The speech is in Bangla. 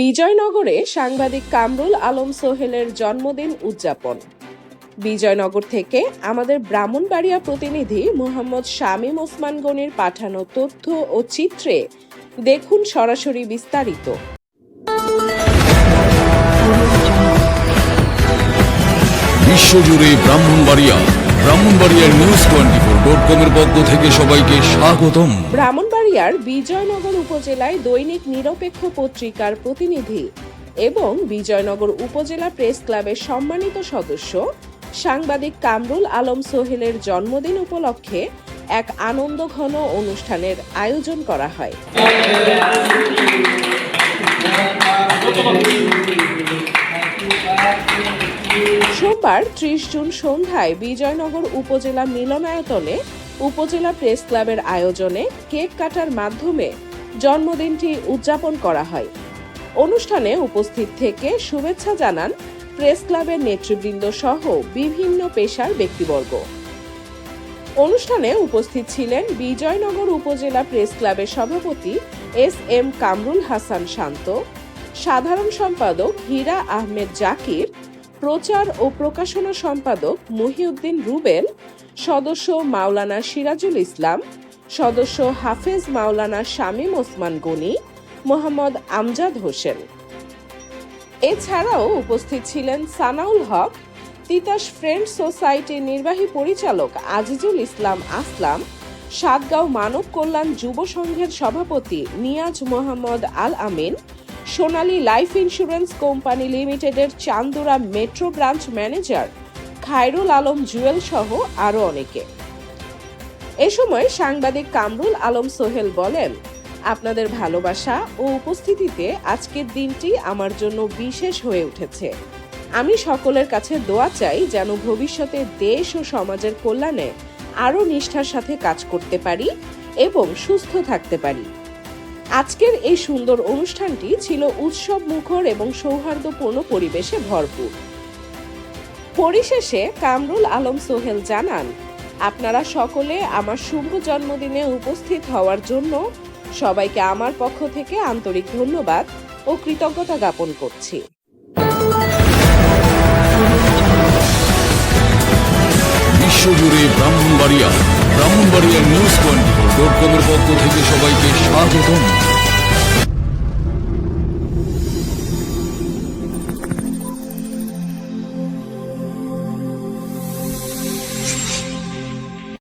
বিজয়নগরে সাংবাদিক কামরুল আলম সোহেলের জন্মদিন উদযাপন। বিজয়নগর থেকে আমাদের ব্রাহ্মণবাড়িয়া প্রতিনিধি মোহাম্মদ শামীম ওসমান গনির পাঠানো তথ্য ও চিত্রে দেখুন সরাসরি বিস্তারিত। বিশ্বজুড়ে ব্রাহ্মণবাড়িয়া, ব্রাহ্মণবাড়িয়ার নিউজ টোয়েন্টি ফোর ডট কমের পক্ষ থেকে সবাইকে স্বাগতম। ব্রাহ্মণবাড়িয়ার বিজয়নগর উপজেলায় দৈনিক নিরপেক্ষ পত্রিকার প্রতিনিধি এবং বিজয়নগর উপজেলা প্রেস ক্লাবের সম্মানিত সদস্য সাংবাদিক কামরুল আলম সোহেলের জন্মদিন উপলক্ষে এক আনন্দঘন অনুষ্ঠানের আয়োজন করা হয়। সোমবার ত্রিশ জুন সন্ধ্যায় বিজয়নগর উপজেলা মিলনায়তনে উপজেলা প্রেস ক্লাবের আয়োজনে কেক কাটার মাধ্যমে জন্মদিনটি উদযাপন করা হয়। অনুষ্ঠানে উপস্থিত থেকে শুভেচ্ছা জানান প্রেস ক্লাবের নেতৃবৃন্দ সহ বিভিন্ন পেশার ব্যক্তিবর্গ। অনুষ্ঠানে উপস্থিত ছিলেন বিজয়নগর উপজেলা প্রেস ক্লাবের সভাপতি এস এম কামরুল হাসান শান্ত, সাধারণ সম্পাদক হীরা আহমেদ জাকির প্রচার ও প্রকাশনা সম্পাদক মহিউদ্দিন রুবেল, সদস্য মাওলানা সিরাজুল ইসলাম, সদস্য হাফেজ মাওলানা শামীম ওসমান গনি, মোহাম্মদ আমজাদ হোসেন। এছাড়াও উপস্থিত ছিলেন সানাউল হক, তিতাস ফ্রেন্ড সোসাইটির নির্বাহী পরিচালক আজিজুল ইসলাম আসলাম, সাতগাঁও মানব কল্যাণ যুব সংঘের সভাপতি Niaz Mohammad Al Amin Sonali life insurance company লিমিটেডের Chandura metro branch manager Khairul Alam Jewel সহ আরও অনেকে। এ সময় সাংবাদিক কামরুল আলম সোহেল বলেন, আপনাদের ভালোবাসা ও উপস্থিতিতে আজকের দিনটি আমার জন্য বিশেষ হয়ে উঠেছে। আমি সকলের কাছে দোয়া চাই যেন ভবিষ্যতে দেশ ও সমাজের কল্যাণে আরও নিষ্ঠার সাথে কাজ করতে পারি এবং সুস্থ থাকতে পারি। আজকের এই সুন্দর অনুষ্ঠানটি ছিল উৎসব মুখর এবং সৌহার্দ্যপূর্ণ পরিবেশে ভরপুর। পরিশেষে কামরুল আলম সোহেল জানান, আপনারা সকলে আমার শুভ জন্মদিনে উপস্থিত হওয়ার জন্য সবাইকে আমার পক্ষ থেকে আন্তরিক ধন্যবাদ ও কৃতজ্ঞতা জ্ঞাপন করছি। বিশ্বজুড়ে ব্রাহ্মণবাড়িয়া ব্রাহ্মণবাড়িয়ার নিউজ টোয়েন্টি ফোর ডট কমের পক্ষ থেকে সবাইকে স্বাগতম।